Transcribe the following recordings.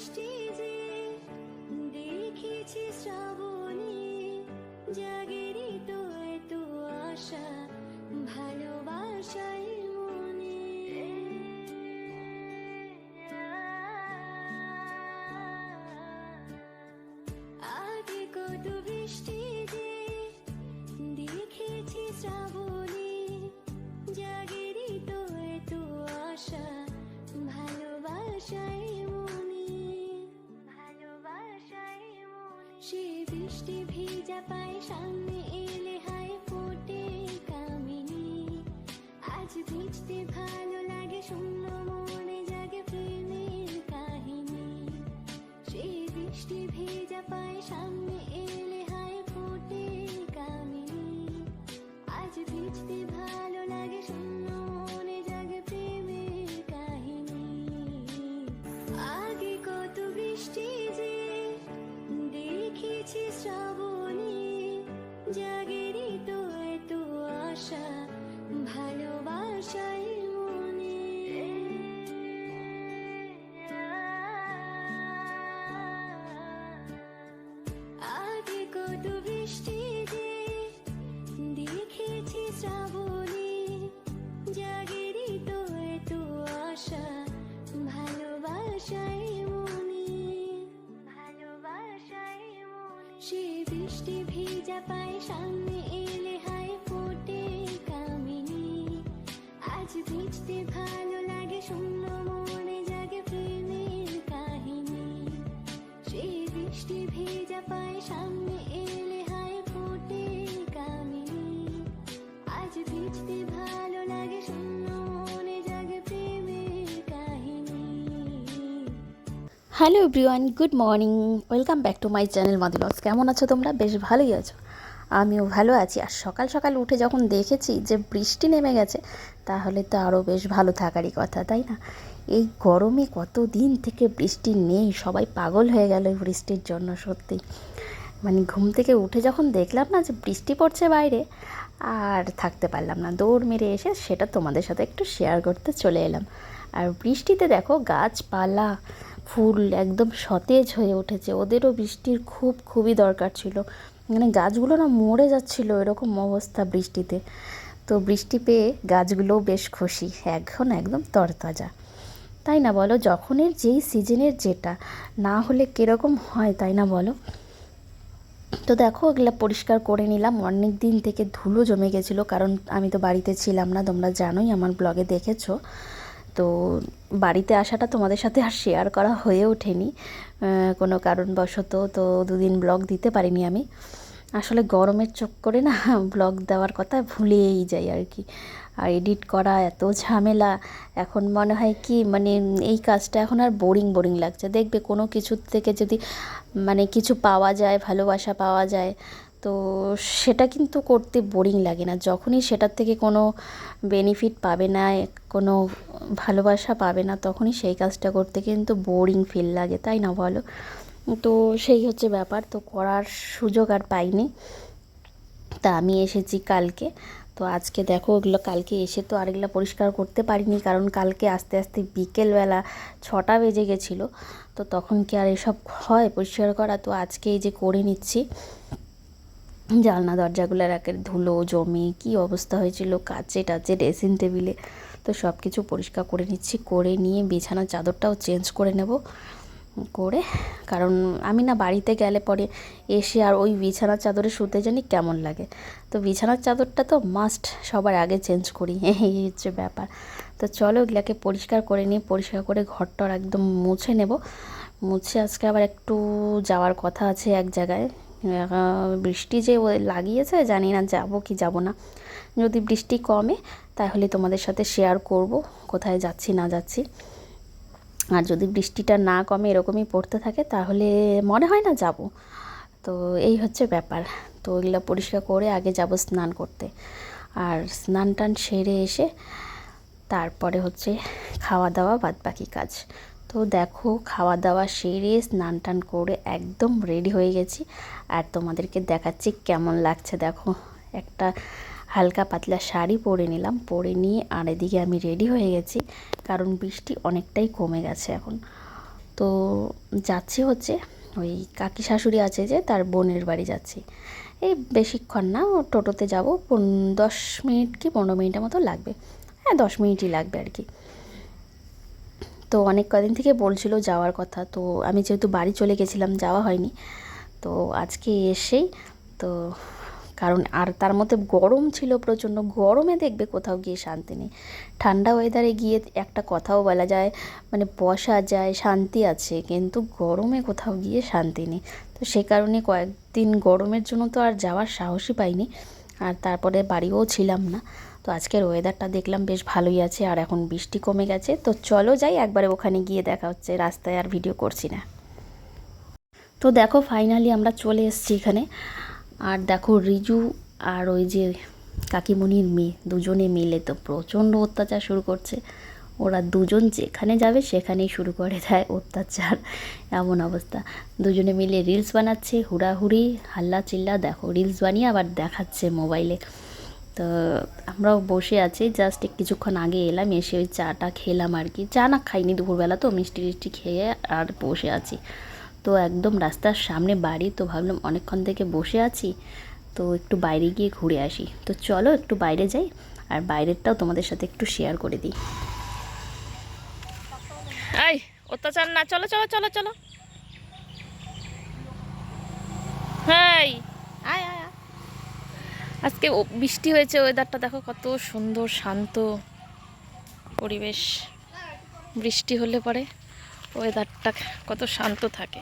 বৃষ্টি যে দেখেছি শ্রাবণে জাগেরই তো এত আশা ভালোবাসায় আগে কত বৃষ্টি ভিজতে ভালো লাগে শূন্য মনে প্রেমের কাহিনী। সেই বৃষ্টি ভেজা পায় সামনে এলে ভালো লাগে মনে জাগে বৃষ্টি ভেজা পায় সামনে আজ ভালো লাগে মনে জাগে hello everyone good morning welcome back to my channel মাদিলস কেমন আছো তোমরা? বেশ ভালোই আছো। আমিও ভালো আছি। আর সকাল সকাল উঠে যখন দেখেছি যে বৃষ্টি নেমে গেছে, তাহলে তো আরও বেশ ভালো থাকারই কথা, তাই না? এই গরমে কত দিন থেকে বৃষ্টি নেই, সবাই পাগল হয়ে গেল এই বৃষ্টির জন্য, সত্যি। মানে ঘুম থেকে উঠে যখন দেখলাম না যে বৃষ্টি পড়ছে বাইরে, আর থাকতে পারলাম না, দৌড় মেরে এসে সেটা তোমাদের সাথে একটু শেয়ার করতে চলে এলাম। আর বৃষ্টিতে দেখো গাছপালা, ফুল একদম সতেজ হয়ে উঠেছে, ওদেরও বৃষ্টির খুব খুবই দরকার ছিল। মানে গাছগুলো না মরে যাচ্ছিল, এরকম অবস্থা বৃষ্টিতে। তো বৃষ্টি পেয়ে গাছগুলোও বেশ খুশি, এখন একদম তরতাজা। তাই না বলো? যখনের যেই সিজনের যেটা, না হলে কীরকম হয় তাই না বলো? তো দেখো, এগুলো পরিষ্কার করে নিলাম। অনেক দিন থেকে ধুলো জমে গেছিল, কারণ আমি তো বাড়িতে ছিলাম না, তোমরা জানোই, আমার ব্লগে দেখেছ। তো বাড়িতে আসাটা তোমাদের সাথে আর শেয়ার করা হয়ে ওঠেনি কোনো কারণবশত তো দুদিন ব্লগ দিতে পারিনি আমি। আসলে গরমের চোখ করে না ব্লগ দেওয়ার কথা ভুলেই যাই আর কি। আর এডিট করা এত ঝামেলা, এখন মনে হয় কি মানে এই কাজটা এখন আর বোরিং বোরিং লাগছে। দেখবে কোনো কিছু থেকে যদি মানে কিছু পাওয়া যায়, ভালোবাসা পাওয়া যায় তো সেটা কিন্তু করতে বোরিং লাগে না। যখনই সেটার থেকে কোনো বেনিফিট পাবে না, কোনো ভালোবাসা পাবে না, তখনই সেই কাজটা করতে কিন্তু বোরিং ফিল লাগে, তাই না বলো? তো সেই হচ্ছে ব্যাপার, তো করার সুযোগ আর পাইনি। তা আমি এসেছি কালকে। তো আজকে দেখো, ওগুলো কালকে এসে তো আর এগুলো পরিষ্কার করতে পারিনি, কারণ কালকে আস্তে আস্তে বিকেলবেলা ছটা বেজে গেছিল। তো তখন কি আর এসব হয় পরিষ্কার করা? তো আজকে এই যে করে নিচ্ছি। জানলা দরজাগুলোর একের ধুলো, জমে, কি অবস্থা হয়েছিল, কাচে টাচে ড্রেসিং টেবিলে। তো সব কিছু পরিষ্কার করে নিচ্ছি, করে নিয়ে বিছানার চাদরটাও চেঞ্জ করে নেব, করে। কারণ আমি না বাড়িতে গেলে পরে এসে আর ওই বিছানার চাদরে শুতে জানি কেমন লাগে। তো বিছানার চাদরটা তো মাস্ট সবার আগে চেঞ্জ করি, এই হচ্ছে ব্যাপার। তো চলো ওগুলাকে পরিষ্কার করে নিয়ে, পরিষ্কার করে ঘরটর একদম মুছে নেব। মুছে আজকে আবার একটু যাওয়ার কথা আছে এক জায়গায়। বৃষ্টি যে লাগিয়েছে, জানি না যাব কি যাব না। যদি বৃষ্টি কমে, তাহলে তোমাদের সাথে শেয়ার করব, কোথায় যাচ্ছি, না যাচ্ছি। আর যদি বৃষ্টিটা না কমে, এরকমই পড়তে থাকে, তাহলে মনে হয় না যাব। তো এই হচ্ছে ব্যাপার। তো ওইগুলো পরিষ্কার করে আগে যাব স্নান করতে। আর স্নান টান সেরে এসে, তারপরে হচ্ছে খাওয়া দাওয়া বাদ বাকি কাজ। তো দেখো খাওয়া দাওয়া সেরে স্নান টান করে একদম রেডি হয়ে গেছি। আর তোমাদেরকে দেখাচ্ছি কেমন লাগছে। দেখো, একটা হালকা পাতলা শাড়ি পরে নিলাম। পরে নিয়ে আর এদিকে আমি রেডি হয়ে গেছি, কারণ বৃষ্টি অনেকটাই কমে গেছে এখন। তো যাচ্ছি হচ্ছে ওই কাকি শাশুড়ি আছে যে, তার বোনের বাড়ি যাচ্ছি। এই বেশিক্ষণ না টোটোতে যাব দশ মিনিট কি পনেরো মিনিটের মতো লাগবে। হ্যাঁ দশ মিনিটই লাগবে আর কি। তো অনেক কদিন থেকে বলছিল যাওয়ার কথা। তো আমি যেহেতু বাড়ি চলে গেছিলাম, যাওয়া হয়নি। তো আজকে এসেই তো কারণ আর তার মধ্যে গরম ছিল প্রচণ্ড। গরমে দেখবে কোথাও গিয়ে শান্তি নেই। ঠান্ডা ওয়েদারে গিয়ে একটা কথাও বলা যায় মানে বসা যায়, শান্তি আছে, কিন্তু গরমে কোথাও গিয়ে শান্তি নেই। তো সে কারণে কয়েকদিন গরমের জন্য তো আর যাওয়ার সাহসই পাইনি। আর তারপরে বাড়িও ছিলাম না। তো আজকের ওয়েদারটা দেখলাম বেশ ভালোই আছে, আর এখন বৃষ্টি কমে গেছে। তো চলো যাই, একবারে ওখানে গিয়ে দেখা হচ্ছে, রাস্তায় আর ভিডিও করছি না। তো দেখো ফাইনালি আমরা চলে এসেছি এখানে। আর দেখো, রিজু আর ওই যে কাকিমণির মেয়ে, দুজনে মিলে তো প্রচণ্ড অত্যাচার শুরু করছে। ওরা দুজন যেখানে যাবে, সেখানেই শুরু করে দেয় অত্যাচার। এমন অবস্থা। দুজনে মিলে রিলস বানাচ্ছে, হুড়াহুড়ি, হাল্লা চিল্লা, দেখো রিলস বানিয়ে আবার দেখাচ্ছে মোবাইলে তো আমরাও বসে আছি জাস্ট কিছুক্ষণ আগে এলাম এসে ওই চাটা খেলাম আর কি। চা না খাইনি দুপুরবেলা তো মিষ্টি টিষ্টি খেয়ে আর বসে আছি। তো একদম রাস্তার সামনে বাড়ি তো ভাবলাম অনেকক্ষণ থেকে বসে আছি তো একটু বাইরে গিয়ে ঘুরে আসি। তো চলো একটু বাইরে যাই আর বাইরেরটাও তোমাদের সাথে একটু শেয়ার করে দিই। এই অত্যাচার না চলো চলো চলো চলো। হেই। আয় আয় আয়। আজকে বৃষ্টি হয়েছে ওয়েদারটা দেখো কত সুন্দর, শান্ত পরিবেশ। বৃষ্টি হলে পরে ওয়েদারটা কত শান্ত থাকে।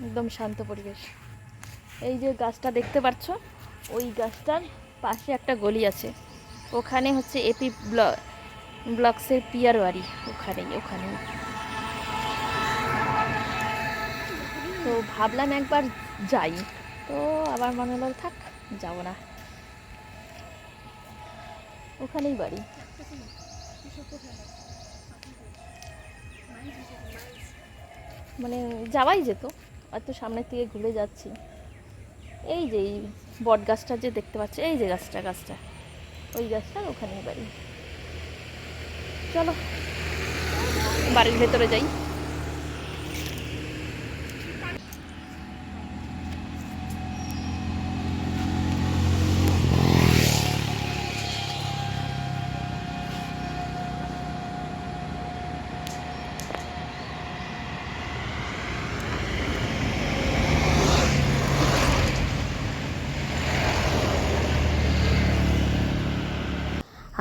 একদম শান্ত পরিবেশ। এই যে গাছটা দেখতে পাচ্ছ, ওই গাছটার পাশে একটা গলি আছে। ওখানে হচ্ছে এপি ব্লক ব্লকসের পিয়ার বাড়ি ওখানেই ওখানেই। তো ভাবলাম একবার যাই। তো আবার মনে হলো, থাক, যাব না। ওখানেই বাড়ি। মানে যাওয়াই যেত আর তো সামনের থেকে ঘুরে যাচ্ছি। এই যে এই বট গাছটা যে দেখতে পাচ্ছি, এই যে গাছটা গাছটা। ওই গাছটার ওখানেই বাড়ি। চলো, বাড়ির ভেতরে যাই।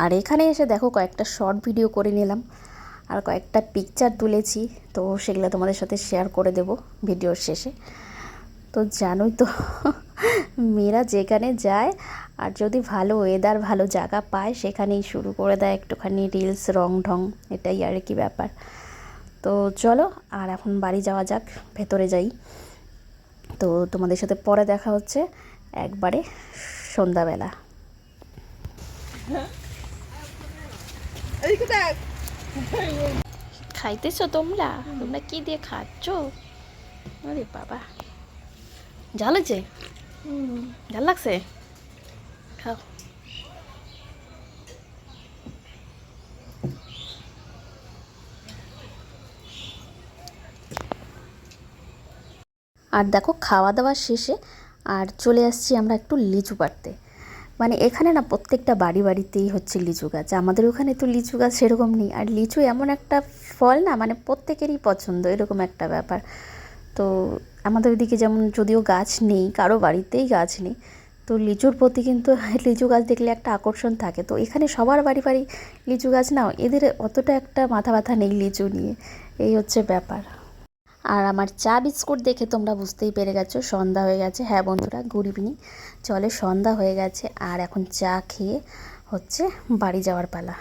আর এখানে এসে দেখো কয়েকটা শর্ট ভিডিও করে নিলাম আর কয়েকটা পিকচার তুলেছি, তো সেগুলো তোমাদের সাথে শেয়ার করে দেব ভিডিওর শেষে। তো জানোই তো, মেয়েরা যেখানে যায় আর যদি ভালো ওয়েদার ভালো জায়গা পায়, সেখানেই শুরু করে দেয় একটুখানি রিলস রং ঢং, এটাই আর কি ব্যাপার। তো চলো, আর এখন বাড়ি যাওয়া যাক, ভেতরে যাই। তো তোমাদের সাথে পরে দেখা হচ্ছে একবারে সন্ধ্যাবেলা। খাইতেছো তোমরা? তোমরা কি দিয়ে খাচ্ছ? আরে বাবা। ঝাল হয়েছে? ঝাল লাগছে? খাও। আর দেখো খাওয়া দাওয়া শেষে আর চলে আসছি আমরা একটু লিচু পাড়তে। মানে এখানে না প্রত্যেকটা বাড়ি বাড়িতেই হচ্ছে লিচু গাছ। আমাদের ওখানে তো লিচু গাছ সেরকম নেই। আর লিচু এমন একটা ফল না মানে প্রত্যেকেরই পছন্দ, এরকম একটা ব্যাপার। তো আমাদের ওইদিকে যেমন যদিও গাছ নেই, কারও বাড়িতেই গাছ নেই, তো লিচুর প্রতি কিন্তু লিচু গাছ দেখলে একটা আকর্ষণ থাকে। তো এখানে সবার বাড়ি বাড়ি লিচু গাছ নাও এদের অতটা একটা মাথা ব্যথা নেই লিচু নিয়ে। এই হচ্ছে ব্যাপার। আর আমার চা বিস্কুট দেখে তোমরা বুঝতেই পেরে গেছো সন্ধ্যা হয়ে গেছে। হ্যাঁ বন্ধুরা গুড ইভিনিং। চলে সন্ধ্যা হয়ে গেছে আর এখন চা খেয়ে হচ্ছে বাড়ি যাওয়ার পালা।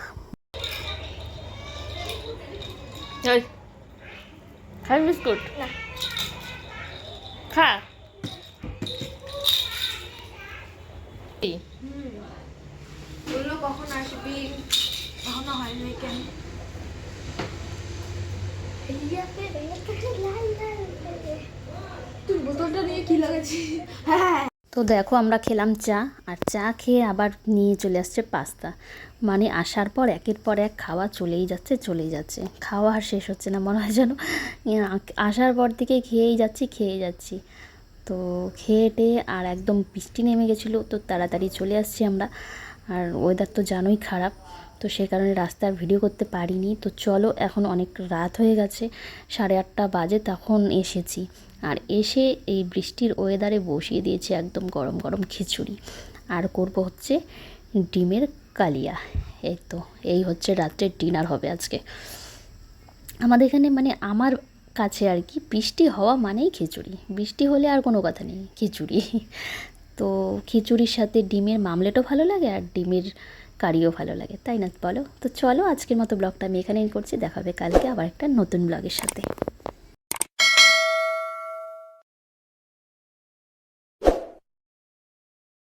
বিস্কুট? খা। কখন আসবি? এখনও হয়নি কেন? তুই বোতলটা নিয়ে কি লাগাচ্ছি? হ্যাঁ তো তো দেখো আমরা খেলাম চা আর চা খেয়ে আবার নিয়ে চলে আসছে পাস্তা। মানে আসার পর একের পর এক খাওয়া চলেই যাচ্ছে চলেই যাচ্ছে। খাওয়া আর শেষ হচ্ছে না মনে হয় যেন। আসার পর থেকে খেয়েই যাচ্ছি খেয়ে যাচ্ছি। তো খেয়ে টেয়ে আর একদম বৃষ্টি নেমে গেছিল তো তাড়াতাড়ি চলে আসছি আমরা। আর ওয়েদার তো জানোই খারাপ। তো সে কারণে রাস্তার ভিডিও করতে পারিনি। তো চলো, এখন অনেক রাত হয়ে গেছে, সাড়ে আটটা বাজে, তখন এসেছি। আর এসে এই বৃষ্টির ওয়েদারে বসিয়ে দিয়েছি একদম গরম গরম খিচুড়ি। আর করব হচ্ছে ডিমের কালিয়া। এই তো, এই হচ্ছে রাত্রের ডিনার হবে আজকে। আমাদের এখানে মানে আমার কাছে আর কি, বৃষ্টি হওয়া মানেই খিচুড়ি। বৃষ্টি হলে আর কোনো কথা নেই, খিচুড়ি। তো খিচুড়ির সাথে ডিমের মামলেটও ভালো লাগে আর ডিমের কারিও ভালো লাগে, তাই না? বলো। তো চলো, আজকের মতো ব্লগটা আমি এখানেই করছি। দেখাবে কালকে আবার একটা নতুন ব্লগের সাথে।